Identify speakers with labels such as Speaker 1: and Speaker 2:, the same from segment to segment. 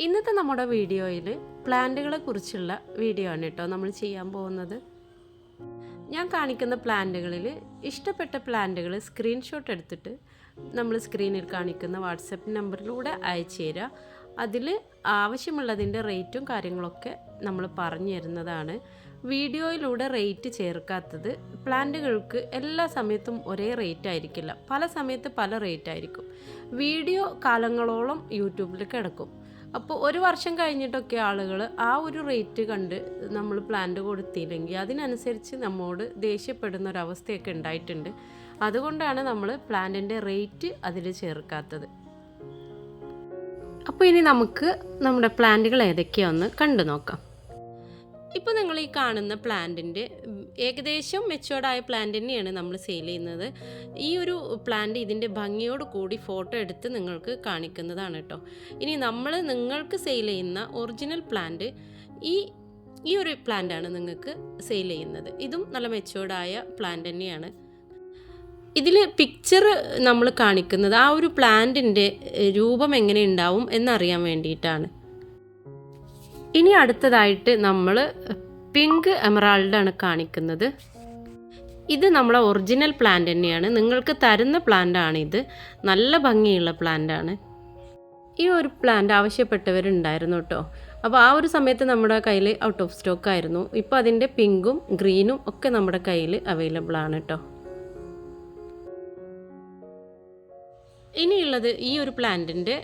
Speaker 1: ഇന്നത്തെ നമ്മുടെ വീഡിയോയിൽ പ്ലാന്റുകളെ കുറിച്ചുള്ള വീഡിയോ ആണ് കേട്ടോ നമ്മൾ ചെയ്യാൻ പോകുന്നത്. ഞാൻ കാണിക്കുന്ന പ്ലാന്റുകളിൽ ഇഷ്ടപ്പെട്ട പ്ലാന്റുകൾ സ്ക്രീൻഷോട്ട് എടുത്തിട്ട് നമ്മൾ സ്ക്രീനിൽ കാണിക്കുന്ന വാട്സപ്പ് നമ്പറിലൂടെ അയച്ചു തരിക അതിൽ ആവശ്യമുള്ളതിന്റെ റേറ്റും കാര്യങ്ങളൊക്കെ നമ്മൾ പറഞ്ഞു തരുന്നതാണ്. വീഡിയോയിലൂടെ റേറ്റ് ചേർക്കാത്തത് പ്ലാന്റുകൾക്ക് എല്ലാ സമയത്തും ഒരേ റേറ്റ് ആയിരിക്കില്ല. പല സമയത്ത് പല റേറ്റ് ആയിരിക്കും. വീഡിയോ കാലങ്ങളോളം യൂട്യൂബിൽ കിടക്കും. അപ്പോൾ ഒരു വർഷം കഴിഞ്ഞിട്ടൊക്കെ ആളുകൾ ആ ഒരു റേറ്റ് കണ്ട് നമ്മൾ പ്ലാന്റ് കൊടുത്തില്ലെങ്കിൽ അതിനനുസരിച്ച് നമ്മോട് ദേഷ്യപ്പെടുന്ന ഒരവസ്ഥയൊക്കെ ഉണ്ടായിട്ടുണ്ട് അതുകൊണ്ടാണ് നമ്മൾ പ്ലാന്റിന്റെ റേറ്റ് അതിൽ ചേർക്കാത്തത്. അപ്പോൾ ഇനി നമുക്ക് നമ്മുടെ പ്ലാന്റുകൾ ഏതൊക്കെയാണെന്ന് കണ്ടു നോക്കാം. ഇപ്പോൾ നിങ്ങൾ ഈ കാണുന്ന പ്ലാന്റിന്റെ ഏകദേശം മെച്ചുവേർഡായ പ്ലാന്റ് തന്നെയാണ് നമ്മൾ സെയിൽ ചെയ്യുന്നത്. ഈ ഒരു പ്ലാന്റ് ഇതിന്റെ ഭംഗിയോട് കൂടി ഫോട്ടോ എടുത്ത് നിങ്ങൾക്ക് കാണിക്കുന്നതാണ് കേട്ടോ. ഇനി നമ്മൾ നിങ്ങൾക്ക് സെയിൽ ചെയ്യുന്ന ഒറിജിനൽ പ്ലാന്റ് ഈ ഈ ഒരു പ്ലാന്റാണ് നിങ്ങൾക്ക് സെയിൽ ചെയ്യുന്നത്. ഇതും നല്ല മെച്ചുവേർഡായ പ്ലാന്റ് തന്നെയാണ്. ഇതിൽ പിക്ചർ നമ്മൾ കാണിക്കുന്നത് ആ ഒരു പ്ലാന്റിന്റെ രൂപം എങ്ങനെ ഉണ്ടാവും എന്നറിയാൻ വേണ്ടിയിട്ടാണ്. ഇനി അടുത്തതായിട്ട് നമ്മൾ പിങ്ക് എമറാൾഡാണ് കാണിക്കുന്നത്. ഇത് നമ്മളെ ഒറിജിനൽ പ്ലാന്റ് തന്നെയാണ്. നിങ്ങൾക്ക് തരുന്ന പ്ലാന്റ് ആണ് ഇത്. നല്ല ഭംഗിയുള്ള പ്ലാന്റ് ആണ് ഈ ഒരു പ്ലാന്റ് ആവശ്യപ്പെട്ടവരുണ്ടായിരുന്നു കേട്ടോ. അപ്പോൾ ആ ഒരു സമയത്ത് നമ്മുടെ കയ്യിൽ ഔട്ട് ഓഫ് സ്റ്റോക്ക് ആയിരുന്നു. ഇപ്പോൾ അതിന്റെ പിങ്കും ഗ്രീനും ഒക്കെ നമ്മുടെ കയ്യിൽ അവൈലബിൾ ആണ് കേട്ടോ. ഇനിയുള്ളത് ഈ ഒരു പ്ലാന്റിന്റെ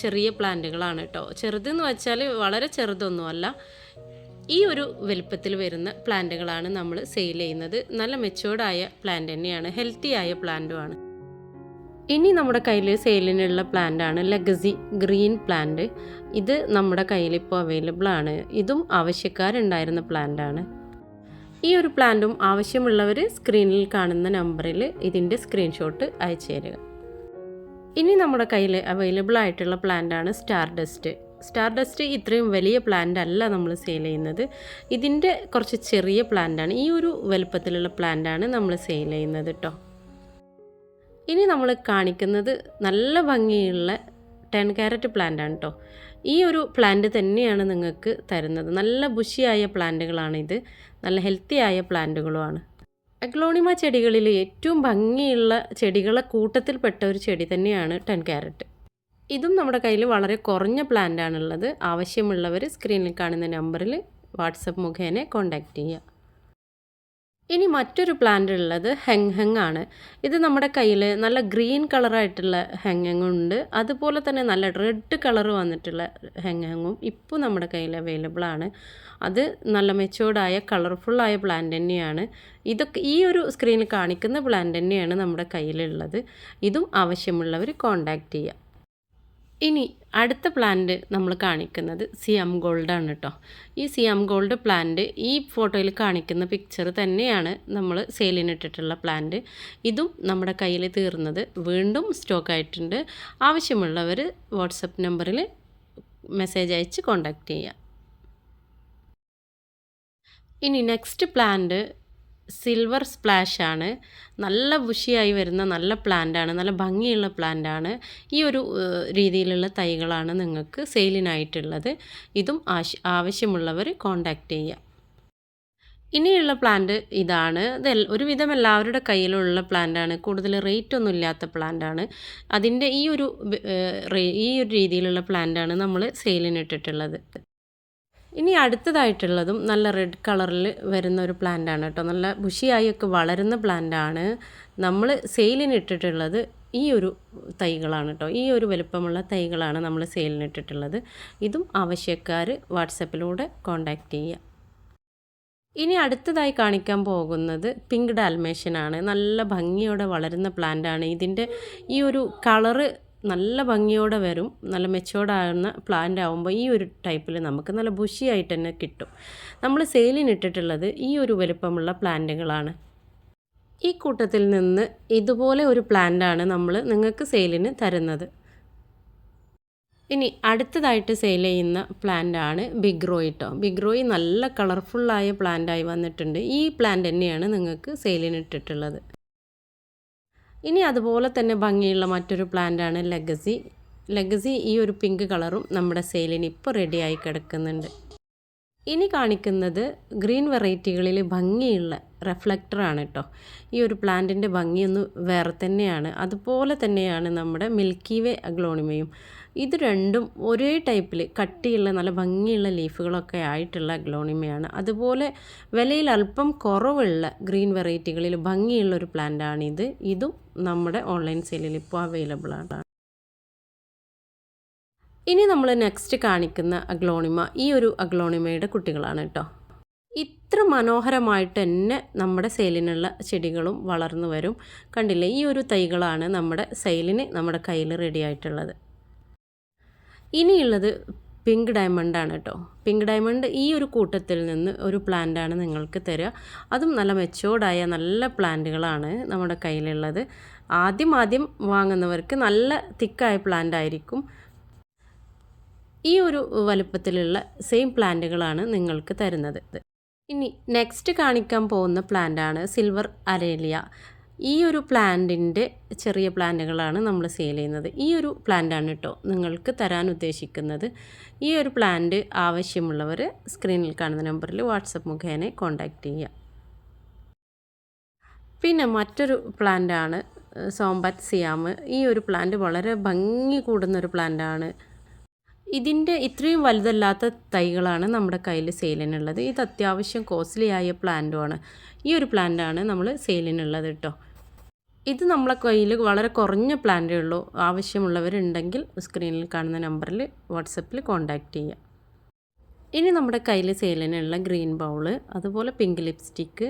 Speaker 1: ചെറിയ പ്ലാന്റുകളാണ് കേട്ടോ ചെറുതെന്ന് വെച്ചാൽ വളരെ ചെറുതൊന്നുമല്ല. ഈ ഒരു വലുപ്പത്തിൽ വരുന്ന പ്ലാന്റുകളാണ് നമ്മൾ സെയിൽ ചെയ്യുന്നത്. നല്ല മെച്ചുവേർഡായ പ്ലാന്റ് തന്നെയാണ് ഹെൽത്തി ആയ പ്ലാന്റുമാണ് ഇനി നമ്മുടെ കയ്യിൽ സെയിലിനുള്ള പ്ലാന്റാണ് ലെഗസി ഗ്രീൻ പ്ലാന്റ്. ഇത് നമ്മുടെ കയ്യിൽ ഇപ്പോൾ അവൈലബിൾ ആണ്. ഇതും ആവശ്യക്കാരുണ്ടായിരുന്ന പ്ലാന്റാണ് ഈ ഒരു പ്ലാന്റും ആവശ്യമുള്ളവർ സ്ക്രീനിൽ കാണുന്ന നമ്പറിൽ ഇതിന്റെ സ്ക്രീൻഷോട്ട് അയച്ചു തരിക. ഇനി നമ്മുടെ കയ്യിൽ അവൈലബിൾ ആയിട്ടുള്ള പ്ലാന്റാണ് സ്റ്റാർ ഡസ്റ്റ് സ്റ്റാർ ഡസ്റ്റ് ഇത്രയും വലിയ പ്ലാന്റ് അല്ല നമ്മൾ സെയിൽ ചെയ്യുന്നത്. ഇതിന്റെ കുറച്ച് ചെറിയ പ്ലാന്റാണ് ഈ ഒരു വലുപ്പത്തിലുള്ള പ്ലാന്റാണ് നമ്മൾ സെയിൽ ചെയ്യുന്നത് കേട്ടോ ഇനി നമ്മൾ കാണിക്കുന്നത് നല്ല ഭംഗിയുള്ള ടെൻ ക്യാരറ്റ് പ്ലാന്റ് ആണ് കേട്ടോ ഈ ഒരു പ്ലാന്റ് തന്നെയാണ് നിങ്ങൾക്ക് തരുന്നത്. നല്ല ബുഷിയായ പ്ലാന്റുകളാണ് ഇത്. നല്ല ഹെൽത്തി ആയ പ്ലാന്റുകളുമാണ് അഗ്ലോണിമ ചെടികളിൽ ഏറ്റവും ഭംഗിയുള്ള ചെടികളെ കൂട്ടത്തിൽപ്പെട്ട ഒരു ചെടി തന്നെയാണ് ടെൻ ക്യാരറ്റ്. ഇതും നമ്മുടെ കയ്യിൽ വളരെ കുറഞ്ഞ പ്ലാന്റ് ആണുള്ളത് ആവശ്യമുള്ളവർ സ്ക്രീനിൽ കാണുന്ന നമ്പറിൽ വാട്സപ്പ് മുഖേന കോൺടാക്റ്റ് ചെയ്യുക. ഇനി മറ്റൊരു പ്ലാന്റ് ഉള്ളത് ഹെങ് ഹെങ് ആണ്. ഇത് നമ്മുടെ കയ്യിൽ നല്ല ഗ്രീൻ കളറായിട്ടുള്ള ഹെങ് ഹെങ് ഉണ്ട്. അതുപോലെ തന്നെ നല്ല റെഡ് കളർ വന്നിട്ടുള്ള ഹെങ് ഹെങ്ങും ഇപ്പോൾ നമ്മുടെ കയ്യിൽ അവൈലബിൾ ആണ്. അത് നല്ല മെച്ചുവേർഡായ കളർഫുള്ളായ പ്ലാന്റ് തന്നെയാണ്. ഇതൊക്കെ ഈ ഒരു സ്ക്രീനിൽ കാണിക്കുന്ന പ്ലാന്റ് തന്നെയാണ് നമ്മുടെ കയ്യിലുള്ളത്. ഇതും ആവശ്യമുള്ളവർ കോണ്ടാക്ട് ചെയ്യുക ഇനി അടുത്ത പ്ലാന്റ് നമ്മൾ കാണിക്കുന്നത് സിയം ഗോൾഡ് ആണ് കേട്ടോ ഈ സിയാം ഗോൾഡ് പ്ലാന്റ് ഈ ഫോട്ടോയിൽ കാണിക്കുന്ന പിക്ചർ തന്നെയാണ് നമ്മൾ സെയിലിനിട്ടിട്ടുള്ള പ്ലാന്റ് ഇതും നമ്മുടെ കയ്യിൽ തീർന്നത് വീണ്ടും സ്റ്റോക്ക് ആയിട്ടുണ്ട്. ആവശ്യമുള്ളവർ വാട്സപ്പ് നമ്പറിൽ മെസ്സേജ് അയച്ച് കോണ്ടാക്ട് ചെയ്യുക ഇനി നെക്സ്റ്റ് പ്ലാന്റ് സിൽവർ സ്പ്ലാഷ് ആണ്. നല്ല ബുഷിയായി വരുന്ന നല്ല പ്ലാന്റ് ആണ്. നല്ല ഭംഗിയുള്ള പ്ലാന്റ് ആണ്. ഈ ഒരു രീതിയിലുള്ള തൈകളാണ് നിങ്ങൾക്ക് സെയിലിനായിട്ടുള്ളത്. ഇതും ആവശ്യമുള്ളവർ കോണ്ടാക്ട് ചെയ്യുക ഇനിയുള്ള പ്ലാന്റ് ഇതാണ്. ഇത് ഒരുവിധം എല്ലാവരുടെ കയ്യിലുള്ള പ്ലാന്റാണ് കൂടുതൽ റേറ്റ് ഒന്നും ഇല്ലാത്ത പ്ലാന്റാണ് അതിന്റെ ഈ ഒരു ഈ ഒരു രീതിയിലുള്ള പ്ലാന്റാണ് നമ്മൾ സെയിലിനിട്ടിട്ടുള്ളത്. ഇനി അടുത്തതായിട്ടുള്ളതും നല്ല റെഡ് കളറിൽ വരുന്ന ഒരു പ്ലാന്റ് ആണ് കേട്ടോ നല്ല ബുഷിയായി ഒക്കെ വളരുന്ന പ്ലാന്റ് ആണ്. നമ്മൾ സെയിലിന് ഇട്ടിട്ടുള്ളത് ഈ ഒരു തൈകളാണ് കേട്ടോ ഈ ഒരു വലുപ്പമുള്ള തൈകളാണ് നമ്മൾ സെയിലിന് ഇട്ടിട്ടുള്ളത്. ഇതും ആവശ്യക്കാർ വാട്സപ്പിലൂടെ കോൺടാക്റ്റ് ചെയ്യുക ഇനി അടുത്തതായി കാണിക്കാൻ പോകുന്നത് പിങ്ക് ഡാൽമേഷൻ ആണ്. നല്ല ഭംഗിയോടെ വളരുന്ന പ്ലാന്റ് ആണ്. ഇതിന്റെ ഈ ഒരു കളറ് നല്ല ഭംഗിയോടെ വരും നല്ല മെച്ചോർഡാകുന്ന പ്ലാന്റ് ആകുമ്പോൾ ഈ ഒരു ടൈപ്പിൽ നമുക്ക് നല്ല ബുഷിയായിട്ട് തന്നെ കിട്ടും. നമ്മൾ സെയിലിനിട്ടിട്ടുള്ളത് ഈ ഒരു വലുപ്പമുള്ള പ്ലാന്റുകളാണ് ഈ കൂട്ടത്തിൽ നിന്ന് ഇതുപോലെ ഒരു പ്ലാന്റാണ് നമ്മൾ നിങ്ങൾക്ക് സെയിലിന് തരുന്നത്. ഇനി അടുത്തതായിട്ട് സെയിൽ ചെയ്യുന്ന പ്ലാന്റ് ആണ് ബിഗ്രോയി നല്ല കളർഫുള്ളായ പ്ലാന്റായി വന്നിട്ടുണ്ട്. ഈ പ്ലാന്റ് തന്നെയാണ് നിങ്ങൾക്ക് സെയിലിന് ഇട്ടിട്ടുള്ളത്. ഇനി അതുപോലെ തന്നെ ഭംഗിയുള്ള മറ്റൊരു പ്ലാന്റാണ് ലെഗസി ലെഗസി ഈ ഒരു പിങ്ക് കളറും നമ്മുടെ സെയിലിന് ഇപ്പോൾ റെഡിയായി കിടക്കുന്നുണ്ട്. ഇനി കാണിക്കുന്നത് ഗ്രീൻ വെറൈറ്റികളിൽ ഭംഗിയുള്ള റിഫ്ലക്ടറാണ് കേട്ടോ ഈ ഒരു പ്ലാന്റിന്റെ ഭംഗിയൊന്ന് വേറെ തന്നെയാണ്. അതുപോലെ തന്നെയാണ് നമ്മുടെ മിൽക്കി വേ അഗ്ലോണിമയും ഇത് രണ്ടും ഒരേ ടൈപ്പിൽ കട്ടിയുള്ള നല്ല ഭംഗിയുള്ള ലീഫുകളൊക്കെ ആയിട്ടുള്ള ഗ്ലോണിമയാണ് അതുപോലെ വിലയിൽ അല്പം കുറവുള്ള ഗ്രീൻ വെറൈറ്റികളിൽ ഭംഗിയുള്ള ഒരു പ്ലാന്റാണിത്. ഇതും നമ്മുടെ ഓൺലൈൻ സെയിലിൽ ഇപ്പോൾ അവൈലബിൾ ആണ്. ഇനി നമ്മൾ നെക്സ്റ്റ് കാണിക്കുന്ന അഗ്ലോണിമ. ഈ ഒരു അഗ്ലോണിമയുടെ കുട്ടികളാണ് കേട്ടോ. ഇത്ര മനോഹരമായിട്ട് തന്നെ നമ്മുടെ സെയിലിനുള്ള ചെടികളും വളർന്നു വരും. കണ്ടില്ലേ? ഈ ഒരു തൈകളാണ് നമ്മുടെ സെയിലിന് നമ്മുടെ കയ്യിൽ റെഡി ആയിട്ടുള്ളത്. ഇനിയുള്ളത് പിങ്ക് ഡയമണ്ട് ആണ് കേട്ടോ. പിങ്ക് ഡയമണ്ട് ഈ ഒരു കൂട്ടത്തിൽ നിന്ന് ഒരു പ്ലാന്റാണ് നിങ്ങൾക്ക് തരിക അതും നല്ല മെച്ചോർഡായ നല്ല പ്ലാന്റുകളാണ് നമ്മുടെ കയ്യിലുള്ളത്. ആദ്യം ആദ്യം വാങ്ങുന്നവർക്ക് നല്ല തിക്കായ പ്ലാന്റ് ആയിരിക്കും. ഈ ഒരു വലുപ്പത്തിലുള്ള സെയിം പ്ലാന്റുകളാണ് നിങ്ങൾക്ക് തരുന്നത്. ഇനി നെക്സ്റ്റ് കാണിക്കാൻ പോകുന്ന പ്ലാന്റാണ് സിൽവർ അരേലിയ ഈ ഒരു പ്ലാന്റിന്റെ ചെറിയ പ്ലാന്റുകളാണ് നമ്മൾ സെയിൽ ചെയ്യുന്നത്. ഈ ഒരു പ്ലാന്റാണ് കേട്ടോ നിങ്ങൾക്ക് തരാൻ ഉദ്ദേശിക്കുന്നത്. ഈ ഒരു പ്ലാന്റ് ആവശ്യമുള്ളവർ സ്ക്രീനിൽ കാണുന്ന നമ്പറിൽ വാട്സപ്പ് മുഖേന കോൺടാക്റ്റ് ചെയ്യുക. പിന്നെ മറ്റൊരു പ്ലാന്റാണ് സോംബാറ്റ് സിയാം. ഈ ഒരു പ്ലാന്റ് വളരെ ഭംഗി കൂടുന്നൊരു പ്ലാന്റാണ്. ഇതിന്റെ ഇത്രയും വലുതല്ലാത്ത തൈകളാണ് നമ്മുടെ കയ്യിൽ സെയിലിനുള്ളത് ഇത് അത്യാവശ്യം കോസ്റ്റ്ലി ആയ പ്ലാന്റുമാണ് ഈ ഒരു പ്ലാന്റാണ് നമ്മൾ സെയിലിനുള്ളത് കേട്ടോ ഇത് നമ്മളെ കയ്യിൽ വളരെ കുറഞ്ഞ പ്ലാന്റേ ഉള്ളൂ. ആവശ്യമുള്ളവരുണ്ടെങ്കിൽ സ്ക്രീനിൽ കാണുന്ന നമ്പറിൽ വാട്സപ്പിൽ കോൺടാക്റ്റ് ചെയ്യുക ഇനി നമ്മുടെ കയ്യിൽ സെയിലിനുള്ള ഗ്രീൻ ബൗൾ അതുപോലെ പിങ്ക് ലിപ്സ്റ്റിക്ക്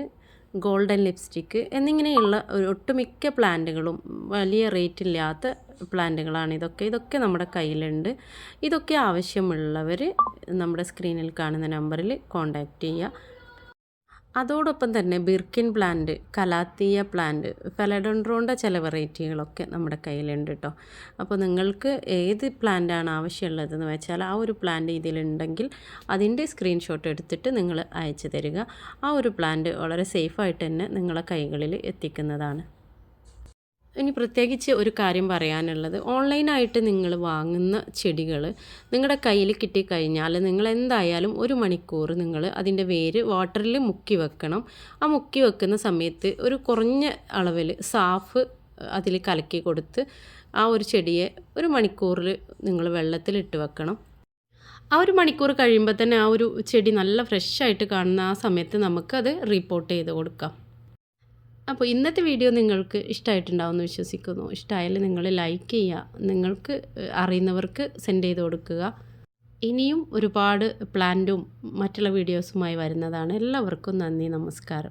Speaker 1: ഗോൾഡൻ ലിപ്സ്റ്റിക്ക് എന്നിങ്ങനെയുള്ള ഒരു ഒട്ടുമിക്ക പ്ലാന്റുകളും വലിയ റേറ്റ് ഇല്ലാത്ത പ്ലാന്റുകളാണ് ഇതൊക്കെ. ഇതൊക്കെ നമ്മുടെ കയ്യിലുണ്ട്. ഇതൊക്കെ ആവശ്യമുള്ളവർ നമ്മുടെ സ്ക്രീനിൽ കാണുന്ന നമ്പറിൽ കോൺടാക്റ്റ് ചെയ്യുക അതോടൊപ്പം തന്നെ Birkin plant calathea plant philodendron ചില വെറൈറ്റികളൊക്കെ നമ്മുടെ കയ്യിലുണ്ട് കേട്ടോ അപ്പോൾ നിങ്ങൾക്ക് ഏത് പ്ലാന്റാണ് ആവശ്യമുള്ളതെന്ന് വെച്ചാൽ ആ ഒരു പ്ലാന്റ് ഇതിലുണ്ടെങ്കിൽ അതിന്റെ സ്ക്രീൻഷോട്ട് എടുത്തിട്ട് നിങ്ങൾ അയച്ചു തരിക. ആ ഒരു പ്ലാന്റ് വളരെ സേഫായിട്ട് തന്നെ നിങ്ങളെ കൈകളിൽ എത്തിക്കുന്നതാണ്. ഇനി പ്രത്യേകിച്ച് ഒരു കാര്യം പറയാനുള്ളത്. ഓൺലൈനായിട്ട് നിങ്ങൾ വാങ്ങുന്ന ചെടികൾ നിങ്ങളുടെ കയ്യിൽ കിട്ടിക്കഴിഞ്ഞാൽ നിങ്ങൾ എന്തായാലും ഒരു മണിക്കൂർ നിങ്ങൾ അതിന്റെ വേര് വാട്ടറിൽ മുക്കി വെക്കണം. ആ മുക്കി വെക്കുന്ന സമയത്ത് ഒരു കുറഞ്ഞ അളവിൽ സാഫ് അതിൽ കലക്കി കൊടുത്ത് ആ ഒരു ചെടിയെ ഒരു മണിക്കൂറിൽ നിങ്ങൾ വെള്ളത്തിലിട്ട് വെക്കണം. ആ ഒരു മണിക്കൂർ കഴിയുമ്പോൾ തന്നെ ആ ഒരു ചെടി നല്ല ഫ്രഷ് ആയിട്ട് കാണുന്ന ആ സമയത്ത് നമുക്കത് റിപ്പോർട്ട് ചെയ്ത് കൊടുക്കാം. അപ്പോൾ ഇന്നത്തെ വീഡിയോ നിങ്ങൾക്ക് ഇഷ്ടമായിട്ടുണ്ടാവുമെന്ന് വിശ്വസിക്കുന്നു. ഇഷ്ടമായാലും നിങ്ങൾ ലൈക്ക് ചെയ്യുക. നിങ്ങൾക്ക് അറിയുന്നവർക്ക് സെൻഡ് ചെയ്ത് കൊടുക്കുക. ഇനിയും ഒരുപാട് പ്ലാന്റും മറ്റുള്ള വീഡിയോസുമായി വരുന്നതാണ്. എല്ലാവർക്കും നന്ദി നമസ്കാരം.